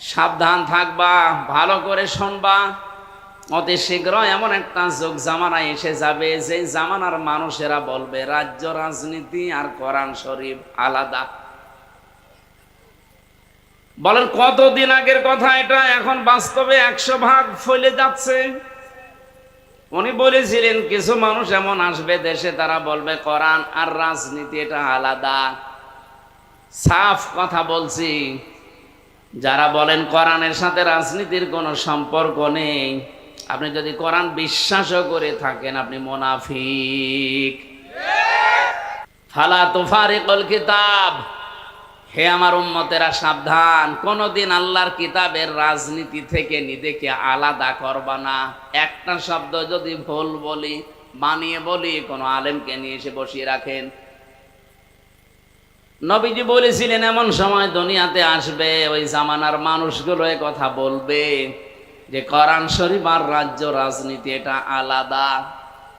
সাবধান থাকবা, ভালো করে শুনবা। অতি শীঘ্র এমন একটা যুগ, জামানা এসে যাবে, যে জামানার মানুষেরা বলবে, রাজ্য, রাজনীতি আর কোরআন শরীফ আলাদা। বলেন, কতদিন আগের কথা এটা? এখন বাস্তবে একশো ভাগ ফলে যাচ্ছে। উনি বলেছিলেন, কিছু মানুষ এমন আসবে দেশে, তারা বলবে, কোরআন আর রাজনীতি এটা আলাদা। সাফ কথা বলছি। যারা বলেন কোরআনের সাথে রাজনীতির কোনো সম্পর্ক নেই, আপনি যদি কোরআন বিশ্বাসও করে থাকেন, আপনি মোনাফিক। ফালা তুফারিকুল কিতাব। হে আমার উম্মতেরা, সাবধান। কোনদিন আল্লাহর কিতাবের রাজনীতি থেকে নিজেকে আলাদা করবা না। একটা শব্দ যদি ভুল বলি, মানিয়ে বলি, কোনো আলেমকে নিয়ে এসে বসিয়ে রাখেন। নবীজি বলেছিলেন, এমন সময় দুনিয়াতে আসবে ওই জামানার মানুষগুলো কথা বলবে যে করান শরীফ আর রাজ্য রাজনীতি এটা আলাদা।